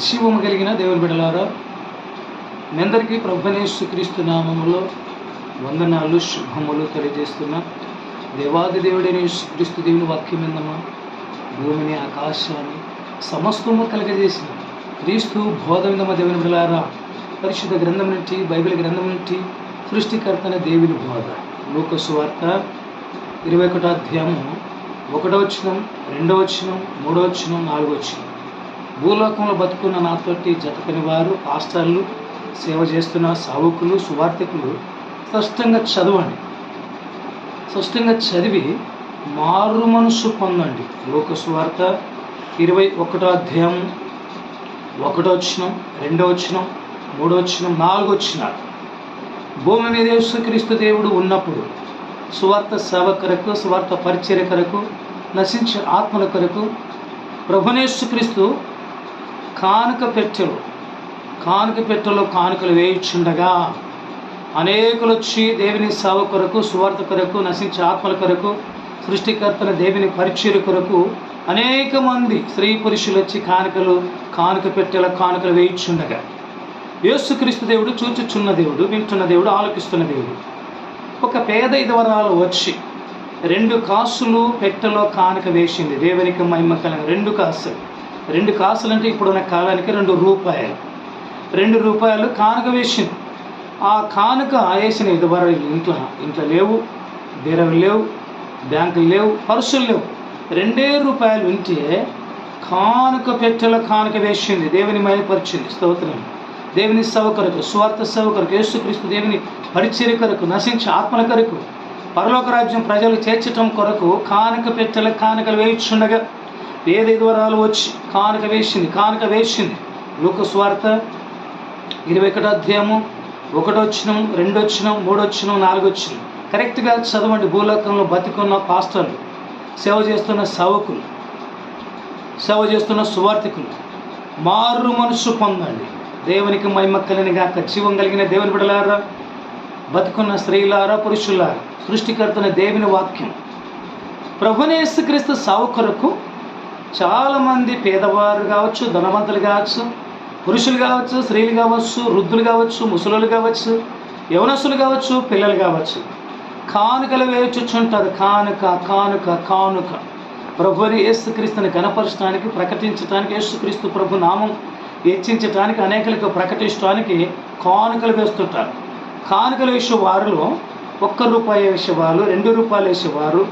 శివము కలిగిన దేవుని బిడలారా మీ అందరికీ క్రీస్తు నామములో వందనాలు శుభములు తెలియజేస్తున్నా. దేవాది దేవుడైన క్రీస్తు దేవుని వాక్యం ఏందమ్మా భూమిని ఆకాశాన్ని సమస్తము కలిగజేసిన క్రీస్తు బోధ విందమ్మ దేవుని బిడలారా పరిశుద్ధ గ్రంథం నుండి బైబిల్ గ్రంథం నుండి సృష్టికర్తన దేవుని బోధ. లోకసు వార్త ఇరవై ఒకటో అధ్యాయము ఒకటో వచ్చినం రెండో వచ్చినం మూడో వచ్చినం నాలుగో వచ్చినం భూలోకంలో బతుకున్న నాతోటి జతకని వారు పాస్టర్లు సేవ చేస్తున్న సావుకులు సువార్థికులు స్పష్టంగా చదవండి. స్పష్టంగా చదివి మారు మనసు పొందండి. లోక సువార్త ఇరవై ఒకటో అధ్యాయం ఒకటో వచ్చినం రెండో వచ్చినం మూడో వచ్చినం నాలుగో వచ్చిన భూమి మీద యేసుక్రీస్తు దేవుడు ఉన్నప్పుడు సువార్త సేవ కొరకు సువార్త పరిచర్య కొరకు నశించే ఆత్మల కొరకు ప్రభునేసుక్రీస్తు కానుక పెట్టెలు. కానుక పెట్టెలో కానుకలు వేయించుండగా అనేకులు వచ్చి దేవుని సేవ కొరకు సువార్త కొరకు నశించే ఆత్మల కొరకు సృష్టికర్తన దేవుని పరిచయ కొరకు అనేక మంది స్త్రీ పురుషులు వచ్చి కానుకలు కానుక పెట్టెల కానుకలు వేయించుండగా యేసుక్రీస్తు దేవుడు చూచుచున్న దేవుడు వింటున్న దేవుడు ఆలోకిస్తున్న దేవుడు. ఒక పేద ఇదివరాలు వచ్చి రెండు కాసులు పెట్టెలో కానుక వేసింది. దేవునికి మహిమ కలిగిన రెండు కాసులు. రెండు కాసులు అంటే ఇప్పుడున్న కాలానికి రెండు రూపాయలు. రెండు రూపాయలు కానుక వేసింది ఆ కానుక వేసిన ఇదివరకు ఇంట్లో ఇంట్లో లేవు బీరవి లేవు బ్యాంకులు లేవు పర్సులు లేవు. రెండే రూపాయలు ఉంటే కానుక పెట్టెల కానుక వేసింది. దేవుని మయపరిచింది స్తోత్రం. దేవుని సేవ కొరకు స్వార్థ సేవ కొరకు యేసుక్రీస్తు దేవుని పరిచర్య కొరకు నశించి ఆత్మల కొరకు పరలోక రాజ్యం ప్రజలు చేర్చటం కొరకు కానుక పెట్టెల కానుకలు వేయించుండగా ఏది వరాలు వచ్చి కానుక వేసింది కానుక వేసింది. లోక స్వార్థ ఇరవై ఒకటో అధ్యాయము ఒకటొచ్చినం రెండొచ్చినం మూడొచ్చినం నాలుగొచ్చినం కరెక్ట్గా చదవండి భూలోకంలో బతికున్న పాస్టర్లు సేవ చేస్తున్న సేవకులు సేవ చేస్తున్న సువార్థికులు. మారు మనసు పొందండి. దేవునికి మహిమ కలిగిన గాక జీవం కలిగిన దేవుని బిడలారా బతుకున్న స్త్రీలారా పురుషులారా సృష్టికర్తన దేవుని వాక్యం. ప్రభునేసు క్రీస్తు కొరకు చాలామంది పేదవారు కావచ్చు ధనవంతులు కావచ్చు పురుషులు కావచ్చు స్త్రీలు కావచ్చు వృద్ధులు కావచ్చు ముసలులు కావచ్చు యవనస్సులు కావచ్చు పిల్లలు కావచ్చు. కానుకలు వేచుచుంటారు. కానుక కానుక కానుక. ప్రభుని యేసుక్రీస్తుని కనపరచడానికి ప్రకటించడానికి యేసుక్రీస్తు ప్రభు నామం హెచ్చించడానికి అనేకలకు ప్రకటించడానికి కానుకలు వేస్తుంటారు. కానుకలు వేసే వారిలో ఒక్క రూపాయి వేసేవారు రెండు రూపాయలు వేసేవారు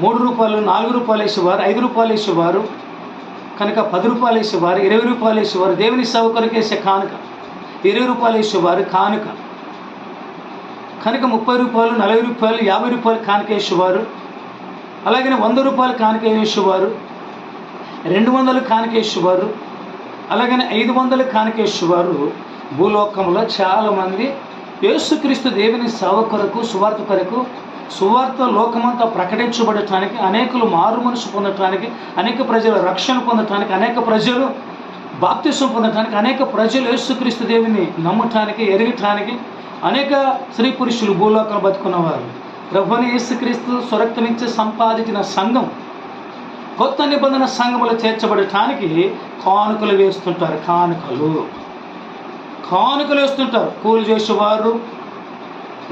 మూడు రూపాయలు నాలుగు రూపాయలు వేసేవారు ఐదు రూపాయలు వేసేవారు కనుక పది రూపాయలు వేసేవారు ఇరవై రూపాయలు వేసేవారు దేవుని సేవ వేసే కానుక. ఇరవై రూపాయలు వేసేవారు కానుక. కనుక ముప్పై రూపాయలు నలభై రూపాయలు యాభై రూపాయలు కానుక వేసేవారు అలాగే వంద రూపాయలు కానుక వేసేవారు రెండు వందలు కానుకేసేవారు అలాగనే ఐదు వందలు కానుకేసేవారు భూలోకంలో చాలామంది యేసుక్రీస్తు దేవుని సేవ కొరకు సువార్త కొరకు సువార్త లోకమంతా ప్రకటించబడటానికి అనేకులు మారు మనసు పొందటానికి అనేక ప్రజల రక్షణ పొందటానికి అనేక ప్రజలు బాప్తిసం పొందటానికి అనేక ప్రజలు యేసుక్రీస్తు దేవిని నమ్మటానికి ఎరగటానికి అనేక స్త్రీ పురుషులు భూలోకంలో బతుకున్నవారు. ప్రభుని యేసుక్రీస్తు స్వరక్తమిచ్చి సంపాదించిన సంఘం కొత్త నిబంధన సంఘములు చేర్చబడటానికి కానుకలు వేస్తుంటారు కానుకలు. కానుకలు వేస్తుంటారు. కూలి చేసేవారు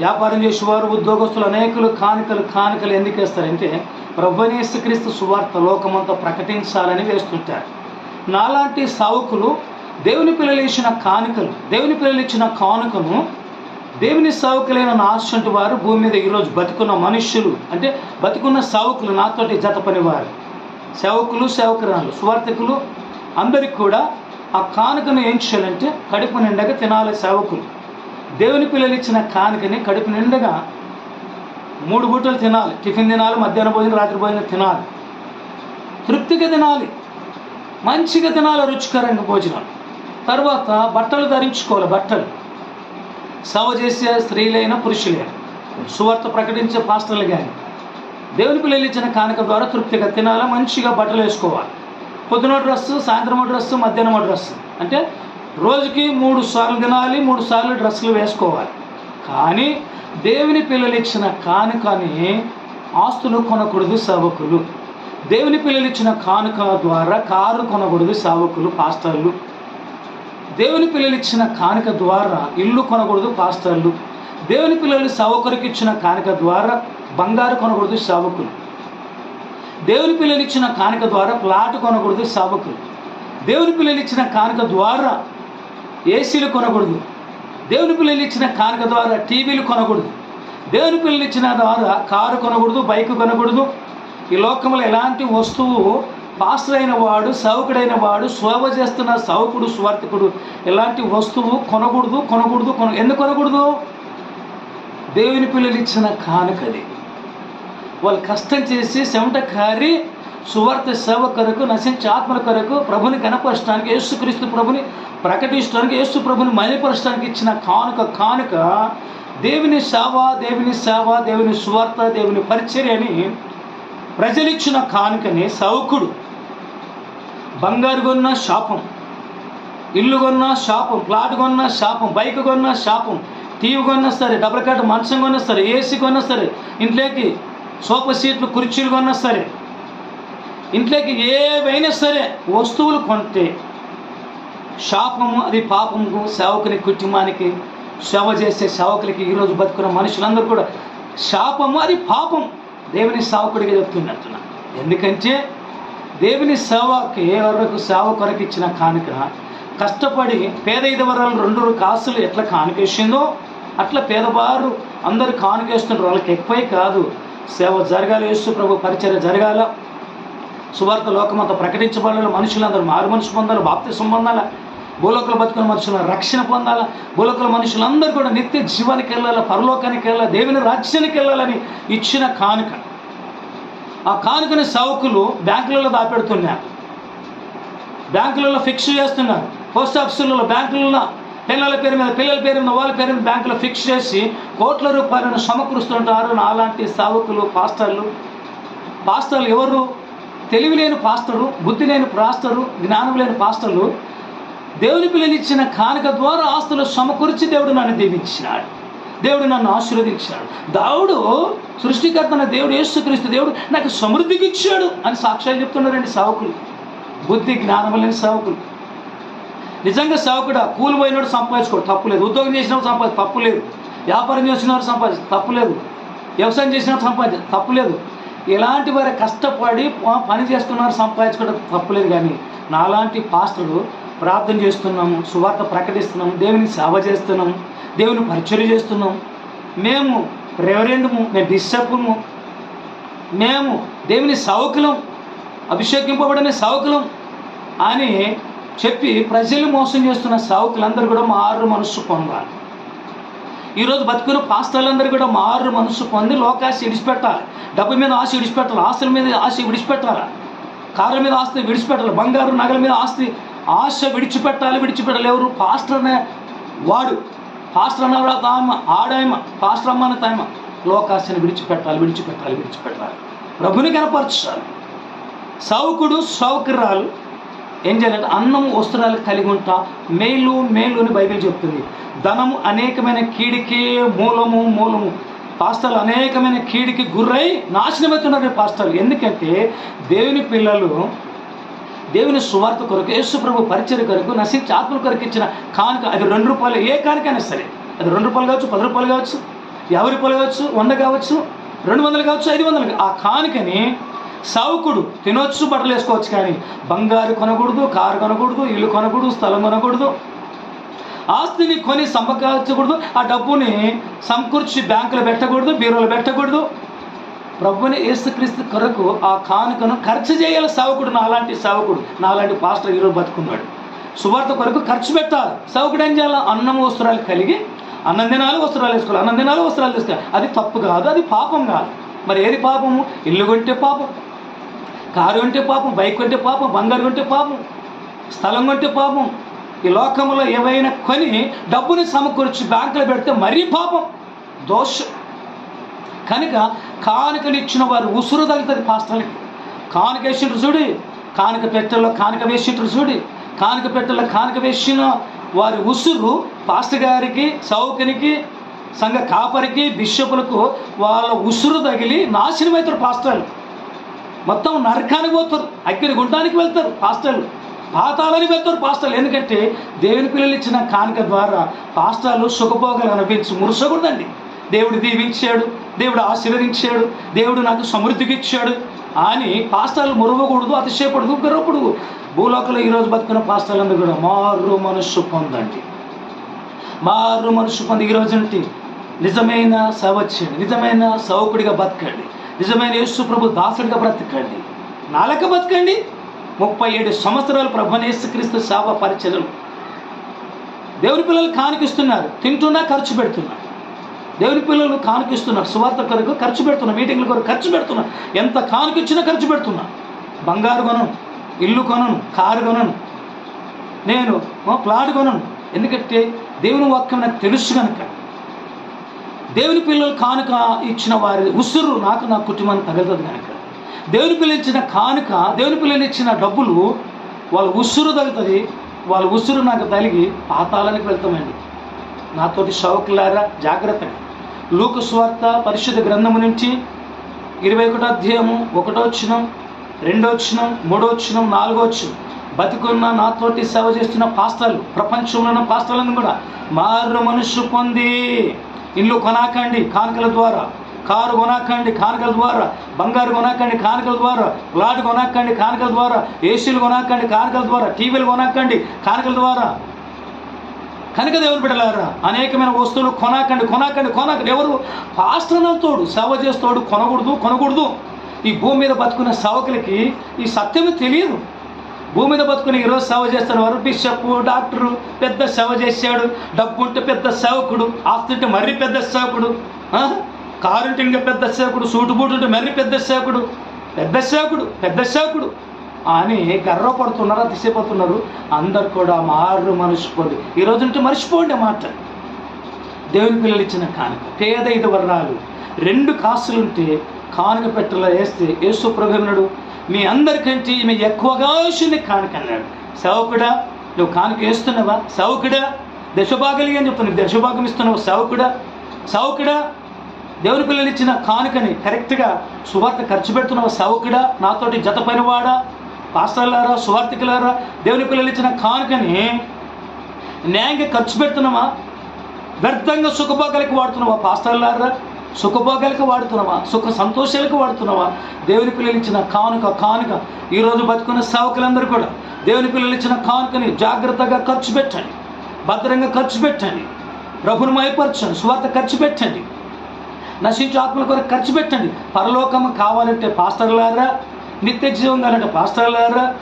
వ్యాపారం చేసేవారు ఉద్యోగస్తులు అనేకులు కానుకలు కానుకలు ఎందుకు వేస్తారంటే క్రీస్తు సువార్త లోకమంతా ప్రకటించాలని వేస్తుంటారు. నాలాంటి సావుకులు దేవుని పిల్లలు ఇచ్చిన కానుకలు దేవుని పిల్లలు ఇచ్చిన కానుకను దేవుని సావుకులైన నాశంటి వారు భూమి మీద ఈరోజు బతుకున్న మనుష్యులు అంటే బతుకున్న సావుకులు నాతోటి జత పనివారు సేవకులు సేవకురాలు సువార్థకులు అందరికి కూడా ఆ కానుకను ఏం చేయాలంటే కడుపు నిండగా తినాలి సేవకులు. దేవుని పిల్లలు ఇచ్చిన కానుకని కడుపు నిండగా మూడు బూటలు తినాలి. టిఫిన్ తినాలి మధ్యాహ్న భోజనం రాత్రి భోజనం తినాలి. తృప్తిగా తినాలి. మంచిగా తినాలి రుచికరంగా భోజనం తర్వాత బట్టలు ధరించుకోవాలి బట్టలు. సేవ చేసే స్త్రీలైన పురుషులైన. సువార్త ప్రకటించే పాస్టర్లు కానీ దేవుని పిల్లలు ఇచ్చిన కానుక ద్వారా తృప్తిగా తినాలి మంచిగా బట్టలు వేసుకోవాలి. పొద్దున డ్రెస్సు సాయంత్రం డ్రెస్సు మధ్యాహ్నం డ్రస్సు. అంటే రోజుకి మూడు సార్లు తినాలి మూడు సార్లు డ్రెస్సులు వేసుకోవాలి. కానీ దేవుని పిల్లలు ఇచ్చిన కానుకని ఆస్తులు కొనకూడదు సేవకులు. దేవుని పిల్లలు ఇచ్చిన కానుక ద్వారా కారు కొనకూడదు సేవకులు పాస్టర్లు. దేవుని పిల్లలు ఇచ్చిన కానుక ద్వారా ఇల్లు కొనకూడదు పాస్టర్లు. దేవుని పిల్లలు సావకురికి ఇచ్చిన కానుక ద్వారా బంగారు కొనకూడదు సేవకులు. దేవుని పిల్లలు ఇచ్చిన కానుక ద్వారా ప్లాట్ కొనకూడదు సేవకులు. దేవుని పిల్లలు ఇచ్చిన కానుక ద్వారా ఏసీలు కొనకూడదు. దేవుని పిల్లలు ఇచ్చిన కానుక ద్వారా టీవీలు కొనకూడదు. దేవుని పిల్లలు ఇచ్చిన ద్వారా కారు కొనకూడదు బైక్ కొనకూడదు. ఈ లోకంలో ఎలాంటి వస్తువు పాస్టర్ అయిన వాడు సౌకుడైన వాడు శోభ చేస్తున్న సౌకుడు స్వార్థకుడు ఎలాంటి వస్తువు కొనకూడదు కొనకూడదు కొన ఎందుకు కొనకూడదు? దేవుని పిల్లలు ఇచ్చిన కానుకది వాళ్ళు కష్టం చేసి చెమట కారి సువార్త సేవ కొరకు నశించే ఆత్మల కొరకు ప్రభుని కనపరచడానికి యేసుక్రీస్తు ప్రభుని ప్రకటించడానికి యేసు ప్రభుని మైపరచడానికి ఇచ్చిన కానుక కానుక దేవుని సేవ దేవుని సేవ దేవుని సువార్త దేవుని పరిచర్య అని ప్రజలిచ్చిన కానుకని సౌకుడు. బంగారు కొన్న శాపం ఇల్లు కొన్న శాపం ప్లాట్ కొన్న శాపం బైక్ కొన్న శాపం టీవీ కొన్నా సరే డబుల్ కట్ మంచం కొన్నా సరే ఏసీ కొన్నా సరే ఇంట్లోకి సోఫా సీట్లు కుర్చీలు కొన్నా సరే ఇంట్లోకి ఏవైనా సరే వస్తువులు కొంటే శాపము అది పాపముకు సేవకుని కుటుంబానికి సేవ చేసే సేవకులకి ఈరోజు బతుకున్న మనుషులందరూ కూడా శాపము అది పాపం. దేవుని సేవకుడిగా చెప్తున్నట్టున్నా ఎందుకంటే దేవుని సేవకి ఎవరికి సేవ కొరకు ఇచ్చిన కానుక కష్టపడి పేద ఇదవరాలు రెండు కాసులు ఎట్లా కానుకేసిందో అట్లా పేదవారు అందరూ కానుకేస్తున్నారు వాళ్ళకి ఎక్కువే కాదు. సేవ జరగాలి యేసు ప్రభు పరిచయం జరగాల. సువార్త లోకమంతా ప్రకటించబడాలి మనుషులందరూ మారు మనుషు పొందాలి బాప్తి సంబంధాల భూలోకలు బతుకున్న మనుషుల రక్షణ పొందాలా. భూలోకల మనుషులందరూ కూడా నిత్య జీవానికి వెళ్ళాలా పరలోకానికి వెళ్ళాలి దేవుని రాజ్యానికి వెళ్ళాలని ఇచ్చిన కానుక. ఆ కానుకని సౌకులు బ్యాంకులలో దాపెడుతున్నారు. బ్యాంకులలో ఫిక్స్ చేస్తున్నారు. పోస్ట్ ఆఫీసులలో బ్యాంకులలో పిల్లల పేరు మీద పిల్లల పేరు మీద వాళ్ళ పేరు మీద బ్యాంకులో ఫిక్స్ చేసి కోట్ల రూపాయలను సమకూరుస్తుంటారు. నాలాంటి సావుకులు పాస్టర్లు. పాస్టర్లు ఎవరు? తెలివి లేని పాస్టరు బుద్ధి లేని పాస్టరు జ్ఞానం లేని పాస్టర్లు దేవుని పిల్లలు ఇచ్చిన కానుక ద్వారా ఆస్తులు సమకూర్చి దేవుడు నన్ను దీవించినాడు. దేవుడు నన్ను ఆశీర్వదించాడు దావుడు సృష్టికర్తన దేవుడు యేసుక్రీస్తు దేవుడు నాకు సమృద్ధికి ఇచ్చాడు అని సాక్ష్యాలు చెప్తున్నారండి సావకులు. బుద్ధి జ్ఞానం లేని సావకులు. నిజంగా సేవకుడు కూలి పోయినాడు సంపాదించుకోడు తప్పు లేదు. ఉద్యోగం చేసినప్పుడు సంపాది తప్పు లేదు. వ్యాపారం చేసినవాడు సంపాది తప్పు లేదు. వ్యవసాయం చేసినప్పుడు సంపాది తప్పు లేదు. ఇలాంటి వారి కష్టపడి పని చేస్తున్నారు సంపాదించుకోవడం తప్పలేదు కానీ నాలాంటి పాస్టర్లు ప్రార్థన చేస్తున్నాము సువార్త ప్రకటిస్తున్నాము దేవుని సేవ చేస్తున్నాము దేవుని పరిచయం చేస్తున్నాం మేము రెవరెండము మేము బిషప్ము మేము దేవుని సౌకులం అభిషేకింపబడిన సౌకులం అని చెప్పి ప్రజలు మోసం చేస్తున్న సావుకులందరూ కూడా మారు మనస్సు పొందాలి. ఈరోజు బతుకున్న పాస్తాలందరూ కూడా మారు మనసు పొంది లోకాశ విడిచిపెట్టాలి. డబ్బు మీద ఆశ విడిచిపెట్టాలి. ఆస్తుల మీద ఆశ విడిచిపెట్టాలి. కారు మీద ఆస్తి విడిచిపెట్టాలి. బంగారు నగల మీద ఆస్తి ఆశ విడిచిపెట్టాలి విడిచిపెట్టాలి ఎవరు పాస్టర్ అనే వాడు. పాస్టర్ అన్న తామ ఆడాయమ పాస్టర్ అమ్మ అనే తామ లోకాశని విడిచిపెట్టాలి విడిచిపెట్టాలి విడిచిపెట్టాలి. ప్రభుని కనపరచాలి సౌకుడు సౌకర్యాలు ఏం చేయాలంటే అన్నము వస్త్రాలు కలిగి ఉంటా. మేలు మేలు అని బైబిల్ చెప్తుంది. ధనము అనేకమైన కీడికి మూలము మూలము. పాస్టర్లు అనేకమైన కీడికి గుర్రై నాశనమవుతున్నారు ఈ పాస్టర్లు ఎందుకంటే దేవుని పిల్లలు దేవుని సువార్త కొరకు యేసు ప్రభు పరిచయ కొరకు నశించి ఆత్మల కొరకు ఇచ్చిన కానుక అది రెండు రూపాయలు. ఏ కానుకైనా సరే. అది రెండు రూపాయలు కావచ్చు పది రూపాయలు కావచ్చు యాభై రూపాయలు కావచ్చు వంద కావచ్చు రెండు వందలు కావచ్చు ఐదు వందలు ఆ కానుకని సావుకుడు తినొచ్చు బట్టలు వేసుకోవచ్చు కానీ బంగారు కొనకూడదు కారు కొనకూడదు ఇల్లు కొనకూడదు స్థలం కొనకూడదు. ఆస్తిని కొని సంపాదించకూడదు ఆ డబ్బుని సమకూర్చి బ్యాంకులో పెట్టకూడదు బీరోలో పెట్టకూడదు. ప్రభుని యేసుక్రీస్తు కొరకు ఆ కానుకను ఖర్చు చేయాలి సావకుడు నాలాంటి సావకుడు నాలాంటి పాస్టర్ ఈరోజు బతుకున్నాడు. సువార్త కొరకు ఖర్చు పెట్టాలి. సావకుడు ఏం చేయాలి? అన్నం వస్త్రాలు కలిగి అన్నం దినాలు వస్త్రాలు వేసుకోవాలి. అన్నం దినాలు వస్త్రాలు తీసుకోవాలి అది తప్పు కాదు అది పాపం కాదు. మరి ఏది పాపము? ఇల్లు కొంటే పాపం. కారు ఉంటే పాపం బైక్ ఉంటే పాపం బంగారు ఉంటే పాపం స్థలం ఉంటే పాపం. ఈ లోకంలో ఏవైనా కొని డబ్బుని సమకూర్చి బ్యాంకులో పెడితే మరీ పాపం దోషం. కనుక కానుకనిచ్చిన వారు ఉసురు తగ్గుతుంది పాస్టర్లకి. కానుక వేసిండ్రు చూడి కానుక పెట్టెల్లో కానుక వేసిండ్రు చూడి కానుక పెట్టెల్లో కానుక వేసిన వారి ఉసురు పాస్టర్ గారికి సౌకనికి సంఘ కాపరికి బిషపులకు వాళ్ళ ఉసురు తగిలి నాశనమవుతారు పాస్టర్లు. మొత్తం నరకానికి పోతారు. అగ్ని గుండానికి వెళ్తారు పాస్టర్లు. పాతాలని వెళ్తారు పాస్టర్లు. ఎందుకంటే దేవుని పిల్లలు ఇచ్చిన కానుక ద్వారా పాస్టర్లు సుఖభోగాలు అనిపించి మురుసకూడదండి. దేవుడు దీవించాడు దేవుడు ఆశీర్వదించాడు దేవుడు నాకు సమృద్ధికి ఇచ్చాడు అని పాస్టర్లు మురవకూడదు అతిశయపడదు గర్వపడదు. భూలోకంలో ఈరోజు బతుకున్న పాస్టర్లందరూ కూడా మారు మనస్సు పొందండి. మారు మనస్సు పొంది ఈరోజు అంటే నిజమైన సేవ నిజమైన సౌకుడిగా బతకండి. నిజమైన యేసు ప్రభు దాసుడిగా బ్రతకండి. నాలక బతకండి. ముప్పై ఏడు సంవత్సరాలు ప్రభుని యేసుక్రీస్తు సేవ పరిచయం దేవుని పిల్లలు కానికిస్తున్నారు. తింటున్నా ఖర్చు పెడుతున్నారు దేవుని పిల్లలు కానుకిస్తున్నారు. సువార్త కొరకు ఖర్చు పెడుతున్నా మీటింగ్ల కొరకు ఖర్చు పెడుతున్నా ఎంత కానుకిచ్చినా ఖర్చు పెడుతున్నా. బంగారు కొనను ఇల్లు కొనను కారు కొనను. నేను ప్లాట్ కొనను. ఎందుకంటే దేవుని వాక్యం నాకు తెలుసు కనుక దేవుని పిల్లలు కానుక ఇచ్చిన వారి ఉసురు నాకు నా కుటుంబం తగలదు కనుక. దేవుని పిల్లలు ఇచ్చిన కానుక దేవుని పిల్లలు ఇచ్చిన డబ్బులు వాళ్ళ ఉసురు తగులుతుంది. వాళ్ళ ఉసురు నాకు తగిలి పాతాళానికి వెళ్తామండి. నాతోటి షౌకులారా జాగ్రత్తగా లూకు స్వార్థ పరిశుద్ధ గ్రంథము నుంచి ఇరవై ఒకటో అధ్యాయము ఒకటో వచ్చినం రెండో వచ్చినం మూడో వచ్చినం నాలుగో వచ్చినం బతికున్న నాతోటి సేవ చేస్తున్న పాస్టర్లు ప్రపంచంలో ఉన్న పాస్టర్లను కూడా మారు మనుషు పొంది. ఇల్లు కొనాకండి కానుకల ద్వారా కారు కొనాకండి కానుకల ద్వారా బంగారు కొనాకండి కానుకల ద్వారా ప్లాట్ కొనాకండి కానుకల ద్వారా ఏసీలు కొనాకండి కానుకల ద్వారా టీవీలు కొనాకండి కానుకల ద్వారా. కనుక దేవుని బిడ్డలారా అనేకమైన వస్తువులు కొనాకండి కొనాకండి కొనాకండి. ఎవరు? పాస్టర్నతోడు సేవ చేస్తాడు కొనకూడదు కొనకూడదు. ఈ భూమి మీద బతుకున్న సవకులకి ఈ సత్యం తెలియదు. భూమి మీద బతుకుని ఈరోజు సేవ చేస్తున్న వారు బిషప్ డాక్టరు పెద్ద సేవ చేశాడు. డబ్బు ఉంటే పెద్ద సేవకుడు ఆస్తి ఉంటే మరీ పెద్ద సేవకుడు. కారు ఉంటే ఇంకా పెద్ద సేవకుడు సూటు బూటు ఉంటే మరీ పెద్ద సేవకుడు. పెద్ద సేవకుడు పెద్ద సేవకుడు. అని గర్వపడుతున్నారు అతిశయపోతున్నారు అందరు కూడా మారు మనిషి ఈ రోజు ఉంటే మర్చిపోండి మాట. దేవుని పిల్లలు ఇచ్చిన కానుక. పేద ఐదు వర్ణాలు రెండు కాసులుంటే కానుక పెట్టలో వేస్తే యేసు ప్రభున్నాడు మీ అందరికంటే ఈమె ఎక్కువగా వచ్చింది కానుక అన్నాడు సేవకుడా నువ్వు కానుక వేస్తున్నావా? సేవకుడా దశభాగలి అని చెప్తున్నావు దశభాగం ఇస్తున్నావు సేవకుడా సేవకుడా దేవుని పిల్లలు ఇచ్చిన కానుకని కరెక్ట్గా సువార్త ఖర్చు పెడుతున్నావా? సేవకుడా నాతోటి జత పనివాడా పాస్టర్లారా సువార్థికులారా దేవుని పిల్లలు ఇచ్చిన కానుకని న్యాయంగా ఖర్చు పెడుతున్నావా? వ్యర్థంగా సుఖభాగాలకి వాడుతున్నావా? పాస్టర్లారా సుఖభోగాలకు వాడుతున్నావా? సుఖ సంతోషాలకు వాడుతున్నావా? దేవుని పిల్లలు ఇచ్చిన కానుక కానుక. ఈరోజు బతుకున్న సేవకులందరూ కూడా దేవుని పిల్లలు ఇచ్చిన కానుకని జాగ్రత్తగా ఖర్చు పెట్టండి. భద్రంగా ఖర్చు పెట్టండి. ప్రభుని మైపరచండి స్వార్థ ఖర్చు పెట్టండి. నశించు ఆత్మల కొరకు ఖర్చు పెట్టండి. పరలోకం కావాలంటే పాస్టర్లారా? నిత్య జీవం కావాలంటే పాస్టర్లారా?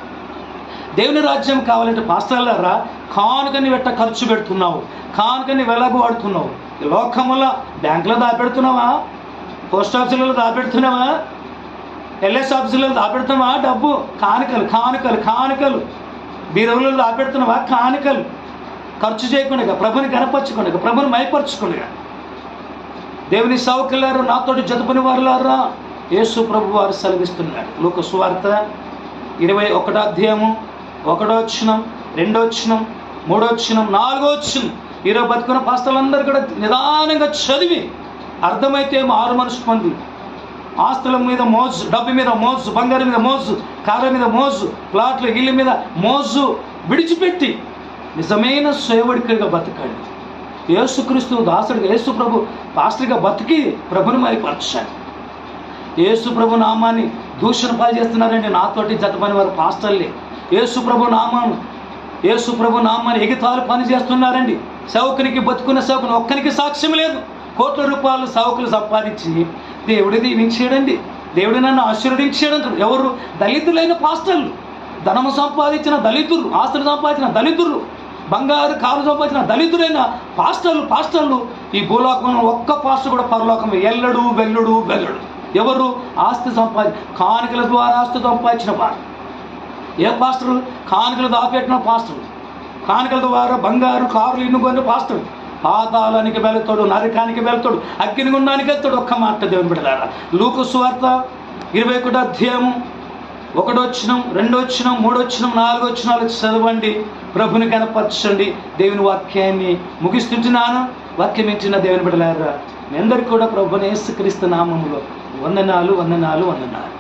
దేవుని రాజ్యం కావాలంటే పాస్టర్లారా? కానుకని వెట్ట ఖర్చు పెడుతున్నావు. కానుకని వెలగు వాడుతున్నావు లోకముల బ్యాంకులో దాపెడుతున్నావా? పోస్ట్ ఆఫీసులలో దాపెడుతున్నావా? ఎల్ఎస్ ఆఫీసులలో దాపెడుతున్నావా? డబ్బు కానుకలు కానుకలు కానుకలు. బీరవులలో దాపెడుతున్నావా? కానుకలు. ఖర్చు చేయకుండా ప్రభుని కనపరచుకుండా ప్రభుని మైపరచుకుండా దేవుని సౌకర్యారు నాతోటి జతపని వారులారా యేసు ప్రభు వారు సెలవిస్తున్నాడు లోక సువార్త ఇరవై ఒకటో అధ్యాయము ఒకటో వచ్చినం రెండో వచ్చినం మూడో వచ్చినం నాలుగో వచ్చినం ఈరోజు బతుకున్న పాస్తలందరూ కూడా నిదానంగా చదివి అర్థమైతే ఆరు మనసు పొంది. ఆస్తుల మీద మోజు డబ్బు మీద మోజు బంగారం మీద మోజు కారు మీద మోజు ప్లాట్లు ఇల్లు మీద మోజు విడిచిపెట్టి నిజమైన సేవడికగా బతకండి. యేసుక్రీస్తు దాసుడిగా యేసు ప్రభు పాస్టర్గా బతికి ప్రభుని మైపరచాలి యేసు ప్రభు నామాన్ని దూషణ పాలు చేస్తున్నారండి నాతోటి జతపని వారు పాస్టర్లే. యేసు ప్రభు నామాను యేసు ప్రభు నామాన్ని ఎగితాలు పని చేస్తున్నారండి సౌకునికి బతుకున్న సౌకుని ఒక్కరికి సాక్ష్యం లేదు. కోట్ల రూపాయలు సౌకులు సంపాదించి దేవుడి దీవించాడండి. దేవుడు నన్ను ఆశీర్వదించాడు ఎవరు? దళితులైన పాస్టర్లు. ధనము సంపాదించిన దళితులు ఆస్తులు సంపాదించిన దళితులు బంగారు కారు సంపాదించిన దళితులైన పాస్టర్లు పాస్టర్లు. ఈ భూలోకంలో ఒక్క పాస్టర్ కూడా పరలోకం ఎల్లడు వెల్లుడు వెల్లడు ఎవరు? ఆస్తి సంపాది కానుకల ద్వారా ఆస్తి సంపాదించిన వారు. ఏ పాస్టరు? కానుకలు దాపెట్టిన పాస్టరు. కానుకల ద్వారా బంగారు కారులు ఇన్నుకొని పాస్తాడు. పాతాళానికి వెళతాడు నరకానికి వెళతాడు అగ్ని గుండానికి వెళ్తాడు ఒక్క మాట దేవుని బిడ్డలారా. లూకు స్వార్త ఇరవై ఒకటి అధ్యాయము. ఒకటొచ్చినం రెండొచ్చినం మూడొచ్చినం నాలుగొచ్చినాలు చదవండి. ప్రభుని కనపరచండి. దేవుని వాక్యాన్ని ముగిస్తుంటున్నాను. వాక్యం ఇచ్చిన దేవుని బిడ్డలారా మీ అందరికీ కూడా ప్రభుని యేసుక్రీస్తు నామములో వందనాలు వందనాలు వందనాలు.